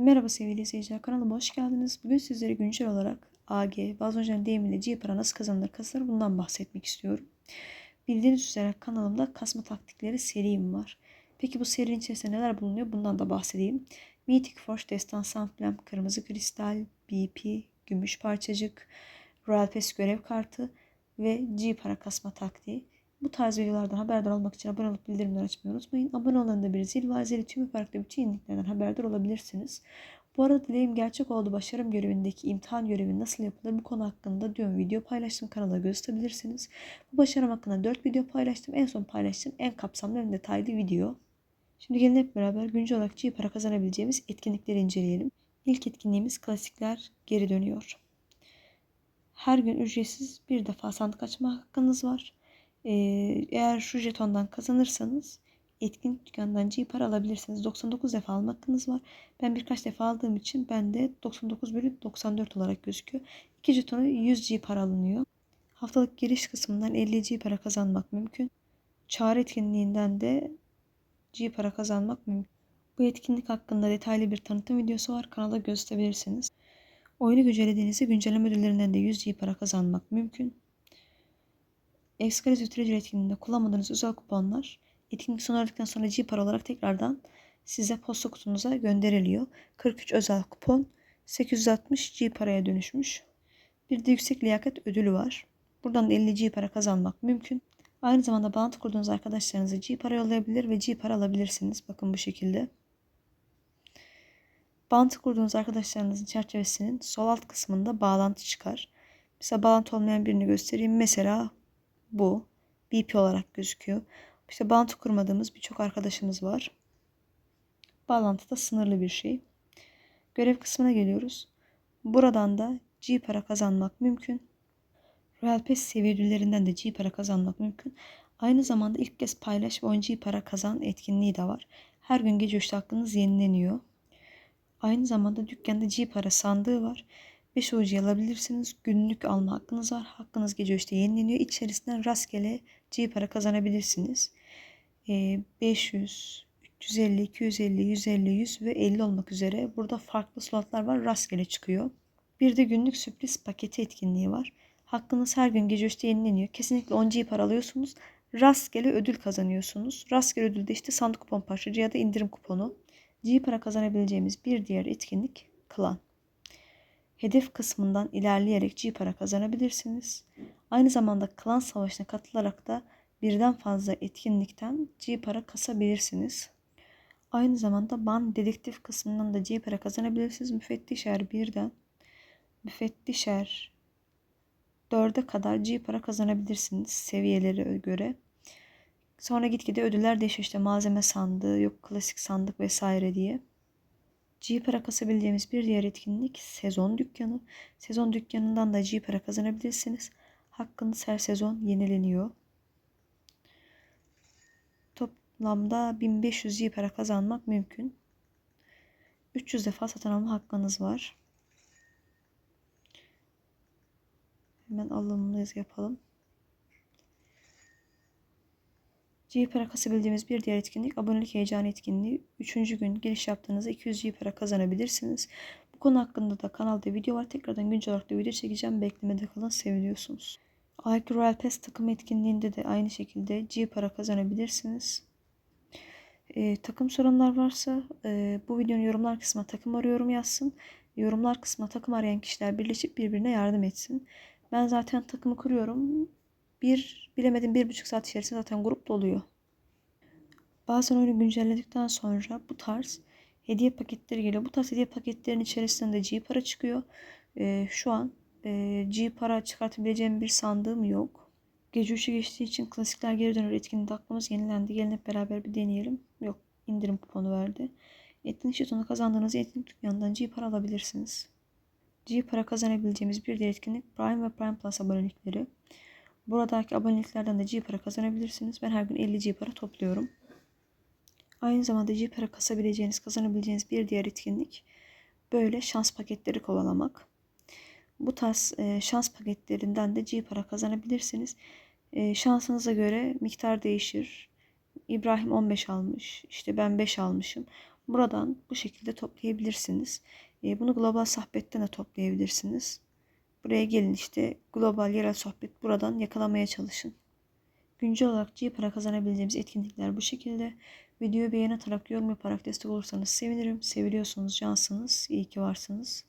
Merhaba sevgili izleyiciler kanalıma hoş geldiniz. Bugün sizlere güncel olarak AG, Bazı deyimiyle G para nasıl kazanılır kasılır bundan bahsetmek istiyorum. Bildiğiniz üzere kanalımda kasma taktikleri serim var. Peki bu serinin içerisinde neler bulunuyor bundan da bahsedeyim. Mythic Force, Destan Emblem, Kırmızı Kristal, BP, Gümüş Parçacık, Royal Pass görev kartı ve G para kasma taktiği. Bu tarz videolardan haberdar olmak için abone olup bildirimleri açmayı unutmayın. Abone olanında bir zil var. Zili tüm yaparak bütün yeniliklerden haberdar olabilirsiniz. Bu arada dileğim gerçek oldu. Başarım görevindeki imtihan görevi nasıl yapılır bu konu hakkında dün video paylaştım. Kanala göz atabilirsiniz. Bu başarım hakkında 4 video paylaştım. En son paylaştım en kapsamlı en detaylı video. Şimdi gelin hep beraber güncel olarak G para kazanabileceğimiz etkinlikleri inceleyelim. İlk etkinliğimiz klasikler geri dönüyor. Her gün ücretsiz bir defa sandık açma hakkınız var. Eğer şu jetondan kazanırsanız etkinlik dükkanından G para alabilirsiniz. 99 defa alma hakkınız var. Ben birkaç defa aldığım için bende 99 bölü 94 olarak gözüküyor. 2 jetonu 100 G para alınıyor. Haftalık giriş kısmından 50 G para kazanmak mümkün. Çağrı etkinliğinden de G para kazanmak mümkün. Bu etkinlik hakkında detaylı bir tanıtım videosu var. Kanala gösterebilirsiniz. Oyunu güncellediğinizde güncelleme ödüllerinden de 100 G para kazanmak mümkün. Exclusive Treasure etkinliğinde kullanmadığınız özel kuponlar etkinlik sona erdikten sonra para olarak tekrardan size posta kutunuza gönderiliyor. 43 özel kupon 860 G paraya dönüşmüş. Bir de yüksek liyakat ödülü var. Buradan da 50 G para kazanmak mümkün. Aynı zamanda bağlantı kurduğunuz arkadaşlarınıza G para yollayabilir ve G para alabilirsiniz. Bakın bu şekilde. Bağlantı kurduğunuz arkadaşlarınızın çerçevesinin sol alt kısmında bağlantı çıkar. Mesela bağlantı olmayan birini göstereyim. Mesela bu. BP olarak gözüküyor. İşte bağlantı kurmadığımız birçok arkadaşımız var. Bağlantı da sınırlı bir şey. Görev kısmına geliyoruz. Buradan da G para kazanmak mümkün. Royal Pass seviyelerinden de G para kazanmak mümkün. Aynı zamanda ilk kez paylaş ve oyun G para kazan etkinliği de var. Her gün gece 3'te hakkınız yenileniyor. Aynı zamanda dükkanda G para sandığı var. 5 OG alabilirsiniz. Günlük alma hakkınız var. Hakkınız gece 3'te yenileniyor. İçerisinden rastgele G para kazanabilirsiniz. 500, 350, 250, 150, 100 ve 50 olmak üzere. Burada farklı slotlar var. Rastgele çıkıyor. Bir de günlük sürpriz paketi etkinliği var. Hakkınız her gün gece 3'te yenileniyor. Kesinlikle 10 G para alıyorsunuz. Rastgele ödül kazanıyorsunuz. Rastgele ödül de işte sandık kupon parçacı ya da indirim kuponu. G para kazanabileceğimiz bir diğer etkinlik klan. Hedef kısmından ilerleyerek G para kazanabilirsiniz. Aynı zamanda klan savaşına katılarak da birden fazla etkinlikten G para kasabilirsiniz. Aynı zamanda ban dedektif kısmından da G para kazanabilirsiniz. Müfettişer birden müfettişer 4'e kadar G para kazanabilirsiniz seviyelere göre. Sonra gitgide ödüller değişiyor işte malzeme sandığı, yok klasik sandık vesaire diye. G para kasabileceğimiz bir diğer etkinlik sezon dükkanı. Sezon dükkanından da G para kazanabilirsiniz. Hakkınız her sezon yenileniyor. Toplamda 1500 G para kazanmak mümkün. 300 defa satın alma hakkınız var. Hemen alımlıyız yapalım. G para kasabildiğimiz bir diğer etkinlik abonelik heyecanı etkinliği. Üçüncü gün giriş yaptığınızda 200 G para kazanabilirsiniz. Bu konu hakkında da kanalda video var. Tekrardan güncel olarak da video çekeceğim. Beklemede kalın seviliyorsunuz. IQ Royal Pass takım etkinliğinde de aynı şekilde G para kazanabilirsiniz. Ee, takım sorunlar varsa e, bu videonun yorumlar kısmına takım arıyorum yazsın. Yorumlar kısmına takım arayan kişiler birleşip birbirine yardım etsin. Ben zaten takımı kuruyorum. Bir bilemedim bir buçuk saat içerisinde zaten grup doluyor. Bazen oyunu güncelledikten sonra bu tarz hediye paketleri geliyor. Bu tarz hediye paketlerin içerisinde G para çıkıyor. Ee, şu an e, G para çıkartabileceğim bir sandığım yok. Gece 3'ü geçtiği için klasikler geri dönür etkinliğinde aklımız yenilendi. Gelin hep beraber bir deneyelim. Yok indirim kuponu verdi. Etkinlik jetonu kazandığınız etkinlik dükkanından G para alabilirsiniz. G para kazanabileceğimiz bir diğer etkinlik Prime ve Prime Plus abonelikleri. Buradaki aboneliklerden de G para kazanabilirsiniz. Ben her gün 50 G para topluyorum. Aynı zamanda G para kasabileceğiniz, kazanabileceğiniz bir diğer etkinlik böyle şans paketleri kovalamak. Bu tarz e, şans paketlerinden de G para kazanabilirsiniz. E, şansınıza göre miktar değişir. İbrahim 15 almış, işte ben 5 almışım. Buradan bu şekilde toplayabilirsiniz. E, bunu global sohbetten de toplayabilirsiniz. Buraya gelin işte global yerel sohbet buradan yakalamaya çalışın. Güncel olarak G para kazanabileceğimiz etkinlikler bu şekilde. Videoyu beğen atarak, yorum yaparak destek olursanız sevinirim. Seviliyorsunuz, cansınız. İyi ki varsınız.